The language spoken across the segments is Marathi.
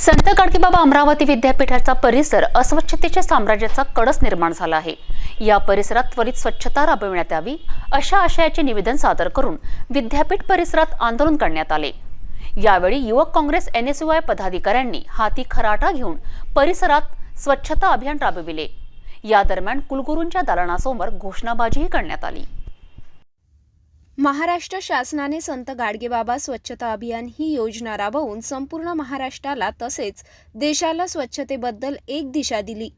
संत गाडगेबाबा अमरावती विद्यापीठाचा परिसर अस्वच्छतेच्या साम्राज्याचा कडस निर्माण झाला आहे. या परिसरात त्वरित स्वच्छता राबविण्यात यावी अशा आशयाचे निवेदन सादर करून विद्यापीठ परिसरात आंदोलन करण्यात आले. यावेळी युवक काँग्रेस एनएसयूआय पदाधिकाऱ्यांनी हाती खराटा घेऊन परिसरात स्वच्छता अभियान राबविले. या दरम्यान कुलगुरूंच्या दालनासमोर घोषणाबाजीही करण्यात आली. महाराष्ट्र शासनाने संत गाडगेबाबा स्वच्छता अभियान ही योजना राबवून संपूर्ण महाराष्ट्राला तसेच देशाला स्वच्छतेबद्दल एक दिशा दिली.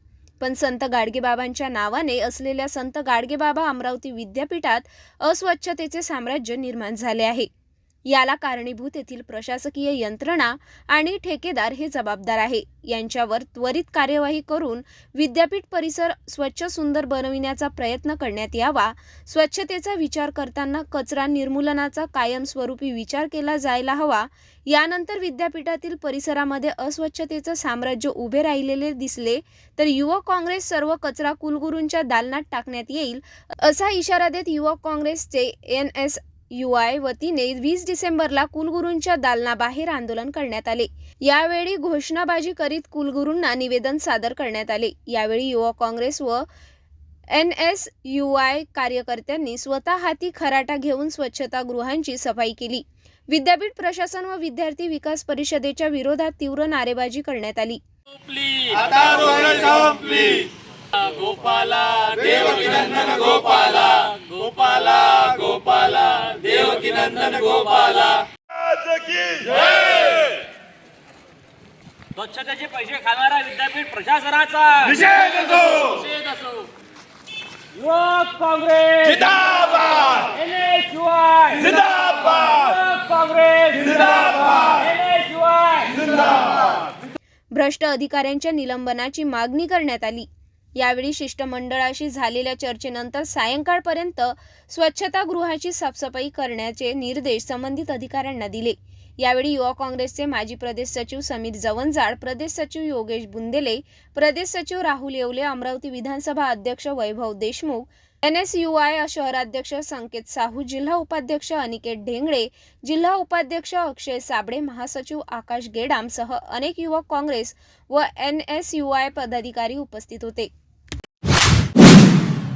पण संत गाडगेबाबांच्या नावाने असलेल्या संत गाडगेबाबा अमरावती विद्यापीठात अस्वच्छतेचे साम्राज्य निर्माण झाले आहे. याला कारणीभूत येथील प्रशासकीय यंत्रणा आणि ठेकेदार हे जबाबदार आहे. यांच्यावर त्वरित कार्यवाही करून विद्यापीठ परिसर स्वच्छ सुंदर बनविण्याचा प्रयत्न करण्यात यावा. स्वच्छतेचा विचार करताना कचरा निर्मूलनाचा कायमस्वरूपी विचार केला जायला हवा. यानंतर विद्यापीठातील परिसरामध्ये अस्वच्छतेचं साम्राज्य उभे राहिलेले दिसले तर युवक काँग्रेस सर्व कचरा कुलगुरूंच्या दालनात टाकण्यात येईल असा इशारा देत युवक काँग्रेसचे एन एस युआय वतीने वीस डिसेंबरला कुलगुरूंच्या दालनाबाहेर आंदोलन करण्यात आले. यावेळी घोषणाबाजी करीत कुलगुरूंना निवेदन सादर करण्यात आले. यावेळी युवा काँग्रेस व एन एस यू आय कार्यकर्त्यांनी स्वतः हाती खराटा घेऊन स्वच्छतागृहांची सफाई केली. विद्यापीठ प्रशासन व विद्यार्थी विकास परिषदेच्या विरोधात तीव्र नारेबाजी करण्यात आली. गोपाला गोपाला. नंदन गोपाला. स्वच्छतेचे पैसे खाणारा विद्यापीठ प्रशासनाचा. निषेध असो! निषेध असो. युवक काँग्रेस! जिंदाबाद! एनएसयूआय! जिंदाबाद! युवक काँग्रेस! जिंदाबाद! एनएसयूआय! जिंदाबाद! भ्रष्ट अधिकाऱ्यांच्या निलंबनाची मागणी करण्यात आली. यावेळी शिष्टमंडळाशी झालेल्या चर्चेनंतर सायंकाळपर्यंत स्वच्छतागृहाची साफसफाई करण्याचे निर्देश संबंधित अधिकाऱ्यांना दिले. यावेळी युवा काँग्रेसचे माजी प्रदेश सचिव समीर जवंजाळ प्रदेश सचिव योगेश बुंदेले प्रदेश सचिव राहुल येवले अमरावती विधानसभा अध्यक्ष Vaibhav Deshmukh N S U I शहराध्यक्ष संकेत साहू जिल्हा उपाध्यक्ष अनिकेत ढेंगळे जिल्हा उपाध्यक्ष अक्षय साबळे महासचिव आकाश गेडाम सह अनेक युवक काँग्रेस व एन एस यू आय पदाधिकारी उपस्थित होते.